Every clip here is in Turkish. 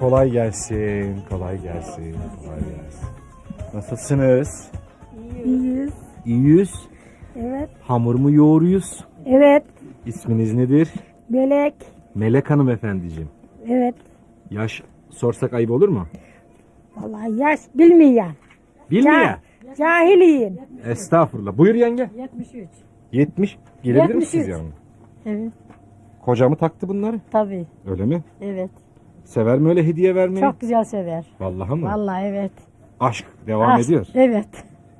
kolay gelsin, kolay gelsin, kolay gelsin. Nasılsınız? İyiyiz. İyiyiz. Evet. Hamur mu yoğuruyuz? Evet. İsminiz nedir? Belek. Melek Hanım efendiciğim. Evet. Yaş sorsak ayıp olur mu? Vallahi yaş bilmeyen. Bilmiyor. Ca- Cahiliyim. Estağfurullah. Buyur yenge. 73. 70. Gelebilir 73. misiniz yavrum? Evet. Kocamı taktı bunları. Tabii. Öyle mi? Evet. Sever mi öyle hediye vermeyi? Çok güzel sever. Vallahi mı? Vallahi evet. Aşk devam Ah, ediyor. Evet.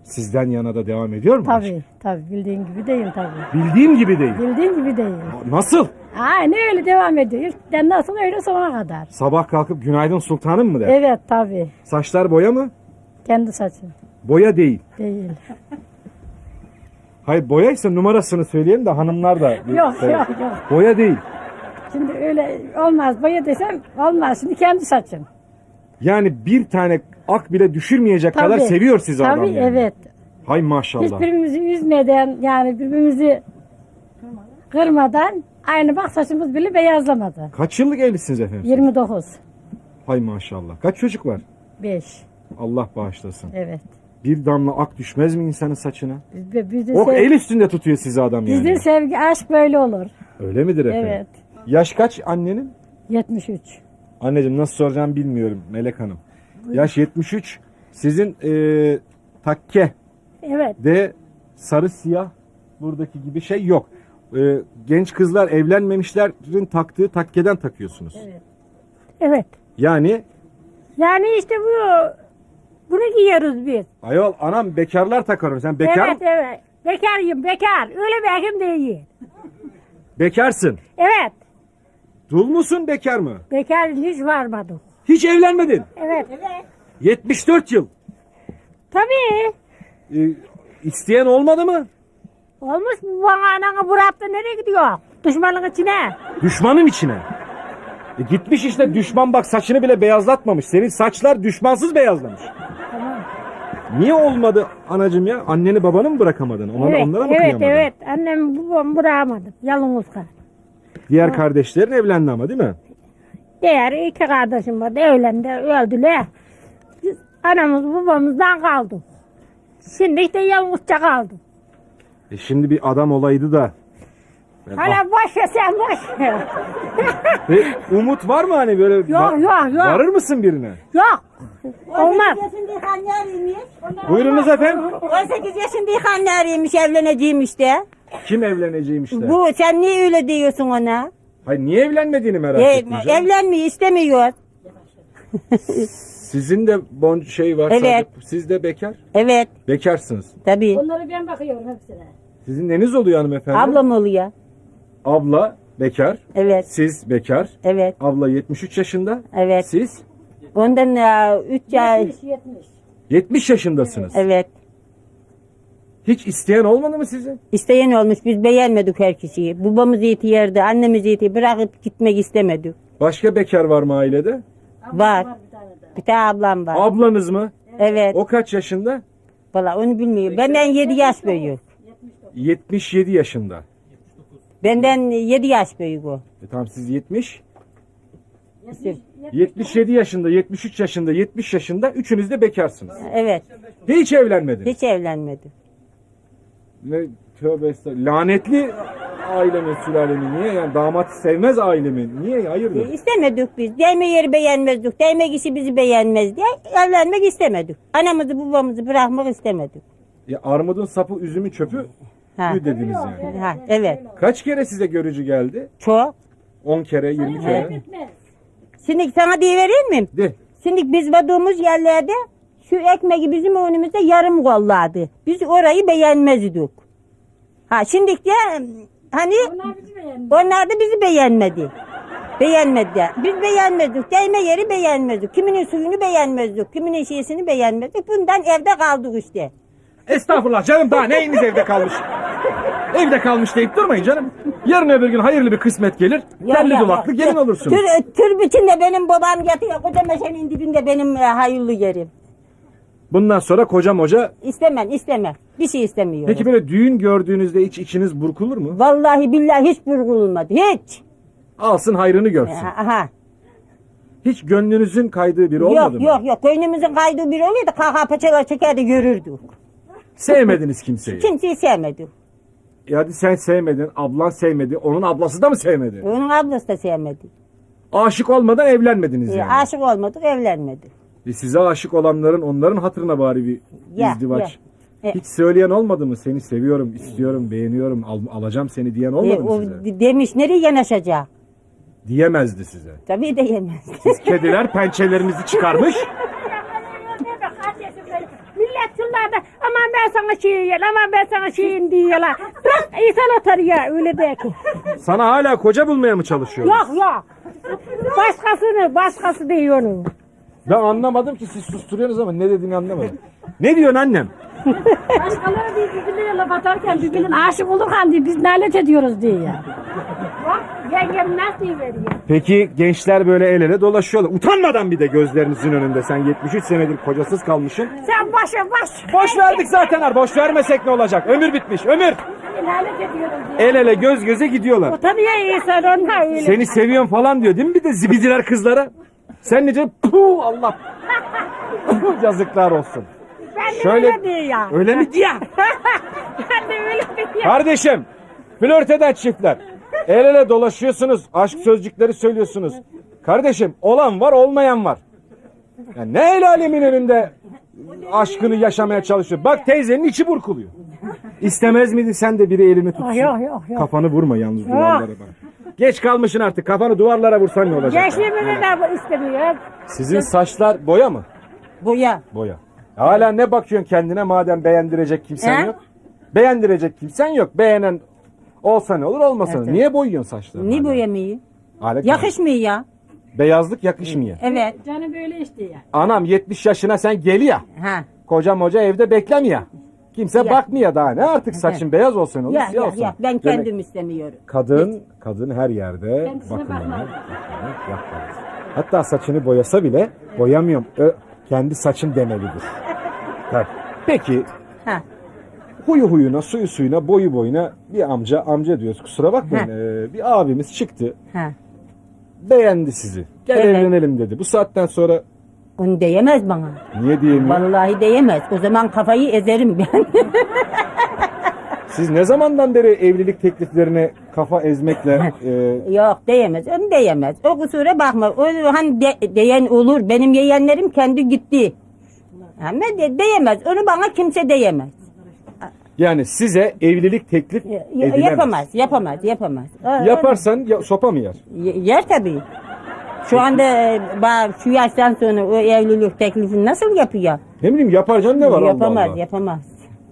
Sizden yana da devam ediyor mu? aşk? Tabii. Tabii. Bildiğin gibi değil tabii. Bildiğim gibi değil. Bildiğin gibi değil. Nasıl? Aynen öyle devam ediyor. İlkten nasıl öyle sonuna kadar. Sabah kalkıp günaydın sultanım mı der? Evet tabii. Saçlar boya mı? Kendi saçı. Boya değil. Değil. Hayır boyaysa numarasını söyleyelim de hanımlar da. Yok Evet. yok yok. Boya değil. Şimdi öyle olmaz. Boya desem olmaz. Şimdi kendi saçım. Yani bir tane ak bile düşürmeyecek Tabii. kadar seviyor sizi adam Tabii yani. evet. Hay maşallah. Hiçbirimizi üzmeden yani birbirimizi kırmadan aynı bak saçımız bile beyazlamadı. Kaç yıllık evlisiniz efendim? 29. Hay maşallah. Kaç çocuk var? 5. Allah bağışlasın. Evet. Bir damla ak düşmez mi insanın saçına? Biz de, biz de Ok el üstünde tutuyor sizi adam yani. bizde sevgi aşk böyle olur. Öyle midir efendim? Evet. Yaş kaç annenin? 73. Anneciğim nasıl soracağımı bilmiyorum Melek Hanım. Yaş 73. Sizin e, takke Evet. de sarı siyah buradaki gibi şey yok. E, genç kızlar evlenmemişlerin taktığı takkeden takıyorsunuz. Evet. Yani Yani işte bu bunu giyiyoruz biz. ayol anam bekarlar takar. Sen bekar Evet evet. Bekarıyım bekar. Öyle bekim değil. bekarsın. Evet. Dul musun bekar mı? Bekar hiç varmadı. Hiç evlenmedin. Evet. Evet. 74 yıl. Tabii. E, isteyen olmadı mı? Olmuş mu bana ananı bıraktı nereye gidiyor? Düşmanın içine. Düşmanın içine. E gitmiş işte düşman bak saçını bile beyazlatmamış. Senin saçlar düşmansız beyazlamış. Tamam. Niye olmadı anacım ya? Anneni babanı mı bırakamadın? Ona, evet, onlara mı evet, kıyamadın? evet. Annem babam bırakamadım. Yalnız kal. Diğer kardeşlerin evlendi ama değil mi? Diğer iki kardeşim vardı. Evlendi, öldüler. Biz anamız babamızdan kaldık. Şimdi işte yalnızca kaldık. E şimdi bir adam olaydı da. Ben- Hala boş ver sen boş ver. Ah, e, umut var mı hani böyle? Yok, va- yok, yok. Varır mısın birine? Yok. Olmaz. 18 yaşındaki anneleriymiş. Buyurunuz efendim. 18 yaşındaki anneleriymiş evleneceğim işte. Kim evleneceğim işte? Bu sen niye öyle diyorsun ona? Hayır niye evlenmediğini merak E, ettim. canım. evlenmeyi istemiyor. Sizin de bon şey var. Evet. sadece- Siz de bekar. Evet Bekarsınız. tabii. Onları ben bakıyorum hepsine. Sizin neniz oluyor hanımefendi? Ablam oluyor. Abla bekar. Evet Siz bekar. evet Abla 73 yaşında. evet. Siz Ondan 3 ay 70 70. 70 yaşındasınız. evet. Hiç isteyen olmadı mı sizi? İsteyen olmuş biz beğenmedik her kişiyi. Babamız yetiyerdi, annemiz yeti bırakıp gitmek istemedik. Başka bekar var mı ailede? Var. Bir tane ablam var. Ablanız mı? Evet. O kaç yaşında? Valla onu bilmiyorum. Benden 7 yaş büyük. 77 yaşında. Benden 7 yaş büyük o. E tamam siz 70. 77 yaşında, 73 yaşında, 70 yaşında üçünüz de bekarsınız. Evet. Hiç evlenmediniz. Hiç evlenmedi. Ne tövbe estağfurullah. Lanetli ailemin sülalemin niye yani damat sevmez ailemi niye hayırdır? E, İstemedik biz. Değme yeri beğenmezdik. Değme kişi bizi beğenmez diye evlenmek istemedik. Anamızı babamızı bırakmak istemedik. Ya armudun sapı üzümün çöpü Ha. mü dediniz yani? Ha, evet. Kaç kere size görücü geldi? Çok. 10 kere, 20 kere. Şimdi sana diye vereyim mi? De. Şimdi biz vadığımız yerlerde şu ekmeği bizim önümüzde yarım kolladı. Biz orayı beğenmezdik. Ha şimdi de hani Onlar bizi beğendi. onlar da bizi beğenmedi. Beğenmediler. Biz beğenmezdik. Değme yeri beğenmezdik. Kiminin suyunu beğenmezdik. Kiminin şeysini beğenmezdik. Bundan evde kaldık işte. Estağfurullah canım daha neyiniz evde kalmış? evde kalmış deyip durmayın canım. Yarın öbür gün hayırlı bir kısmet gelir. Ya, Telli ya, gelin olursunuz. Tür, tür içinde benim babam yatıyor. Koca meşenin dibinde benim e, hayırlı yerim. Bundan sonra kocam hoca. İstemem istemem. Bir şey istemiyorum. Peki böyle düğün gördüğünüzde hiç içiniz burkulur mu? Vallahi billahi hiç burgulmadı. Hiç. Alsın hayrını görsün. Aha. Hiç gönlünüzün kaydığı biri olmadı Yok mı? yok yok. Gönlümüzün kaydığı biri oluyordu. Kaka paçalar çekerdi görürdük. Sevmediniz kimseyi. Kimseyi sevmedik. E hadi sen sevmedin, ablan sevmedi, onun ablası da mı sevmedi? Onun ablası da sevmedi. Aşık olmadan evlenmediniz Ee, yani. aşık olmadık evlenmedik. E size aşık olanların onların hatırına bari bir Ya, izdivaç. ya. E- Hiç söyleyen olmadı mı? Seni seviyorum, istiyorum, beğeniyorum, al- alacağım seni diyen olmadı mı o size? de- demiş nereye yanaşacak? Diyemezdi size. Tabii diyemez. Siz kediler pençelerinizi çıkarmış. Millet şunlarda aman ben sana şeyim, aman ben sana şeyim diyorlar. Bırak insan atar ya öyle değil ki. Sana hala koca bulmaya mı çalışıyorlar? Yok yok. Başkasını, başkası diyor onu. Ben anlamadım ki siz susturuyorsunuz ama ne dediğini anlamadım. ne diyorsun annem? Başkaları diye birbirine laf atarken birbirine aşık olurken diye biz nalet ediyoruz diye ya. Bak yengem nasıl veriyor? Peki gençler böyle el ele dolaşıyorlar. Utanmadan bir de gözlerinizin önünde. Sen 73 senedir kocasız kalmışsın. Sen başa baş. Boş verdik zaten har. Boş vermesek ne olacak? Ömür bitmiş. Ömür. Nalet ediyoruz diye. El ele göz göze gidiyorlar. Utanıyor insan onlar öyle. Seni seviyorum falan diyor değil mi bir de zibidiler kızlara? Sen nece puh Allah. Puh, Yazıklar olsun. ben de Şöyle öyle diyor ya. öyle mi diye? ben de öyle diyor. Kardeşim flört eden çiftler. El ele dolaşıyorsunuz. Aşk sözcükleri söylüyorsunuz. Kardeşim olan var olmayan var. Ya ne el alemin önünde aşkını yaşamaya çalışıyor. Bak teyzenin içi burkuluyor. İstemez miydin sen de biri elini tutsun? Ah, Yok yok yok. Kafanı vurma yalnız duvarlara bak. Geç kalmışsın artık. Kafanı duvarlara vursan ne olacak? Gençliğimini de istemiyor. Sizin saçlar boya mı? Boya. Boya. Hala ne bakıyorsun kendine madem beğendirecek kimsen He? yok? Beğendirecek kimsen yok. Beğenen olsa ne olur olmasa ne? Evet. Niye boyuyorsun saçlarını? Niye hala? boyamayı? Hala- Yakışmıyor ya. Beyazlık yakışmıyor. Evet. Canı böyle işte ya. Anam 70 yaşına sen geliyor. Ha. Koca moca evde beklemiyor. Kimse Ya. bakmıyor daha ne artık saçın beyaz olsun olur Ya, olsun. ya. Ben Demek kendim istemiyorum. Kadın, kadın her yerde Kendisine bakımını yapmalı. Hatta saçını boyasa bile boyamıyorum. Ö, kendi saçım demelidir. Peki Ha. huyu huyuna, suyu suyuna, boyu boyuna bir amca, amca diyoruz kusura bakmayın. Ee, bir abimiz çıktı, Ha. beğendi sizi. Gel Evet. evlenelim dedi. Bu saatten sonra Onu diyemez bana. niye diyemiyor? Vallahi diyemez. O zaman kafayı ezerim ben. Siz ne zamandan beri evlilik tekliflerine kafa ezmekle e, Yok diyemez. Onu diyemez. O kusura bakma. O hani de- diyen olur. Benim yeğenlerim kendi gitti. Ama de- diyemez. Onu bana kimse diyemez. yani size evlilik teklif Ya- edilemez. yapamaz. Yapamaz. Yapamaz. Yaparsan ya, sopa mı yer? Y- Yer tabii. Şu anda e, bak şu yaştan sonra o evlilik teklifini nasıl yapıyor? Ne bileyim yapacaksın ne var yapamaz, Allah yapamaz.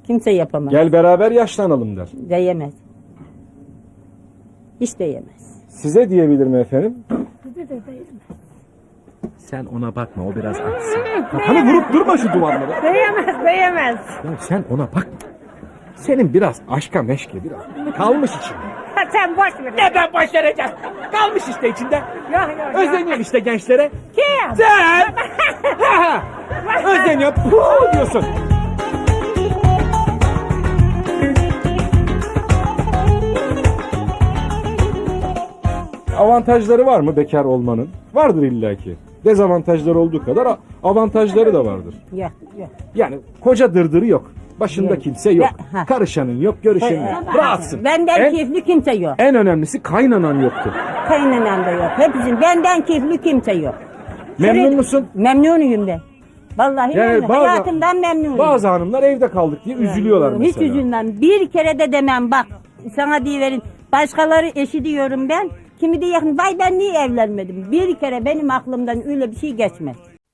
Kimse yapamaz. Gel beraber yaşlanalım der. Diyemez. Hiç diyemez. Size diyebilir mi efendim? Sen ona bakma o biraz aksi. Kafanı vurup durma şu duvarlara. Diyemez, diyemez. Ya sen ona bak. Senin biraz aşka meşke biraz. Kalmış içinde. Sen boş ver. Neden başaracağız? Kalmış işte içinde. Yok. yok. Özleniyorsun işte gençlere. Kim? Sen! Özleniyor. Puh diyorsun. Avantajları var mı bekar olmanın? Vardır illaki. Dezavantajları olduğu kadar avantajları da vardır. Yok, yok. Yani koca dırdırı yok. Başında Yok. kimse yok. Ya, ha. Karışanın yok, görüşenin yok. Rahatsın. Benden En, keyifli kimse yok. en önemlisi kaynanan yoktu. Kaynanan da yok. Hepsi benden keyifli kimse yok. Memnun Şöyle- musun? Memnunuyum ben. Vallahi Yani memnun. bazı- Hayatımdan memnunum. Bazı hanımlar evde kaldık diye üzülüyorlar Hiç mesela. üzülmem. Bir kere de demem bak. Sana diyiverin. Başkaları eşi diyorum ben. Kimi de yakın. Vay ben niye evlenmedim? Bir kere benim aklımdan öyle bir şey geçmez.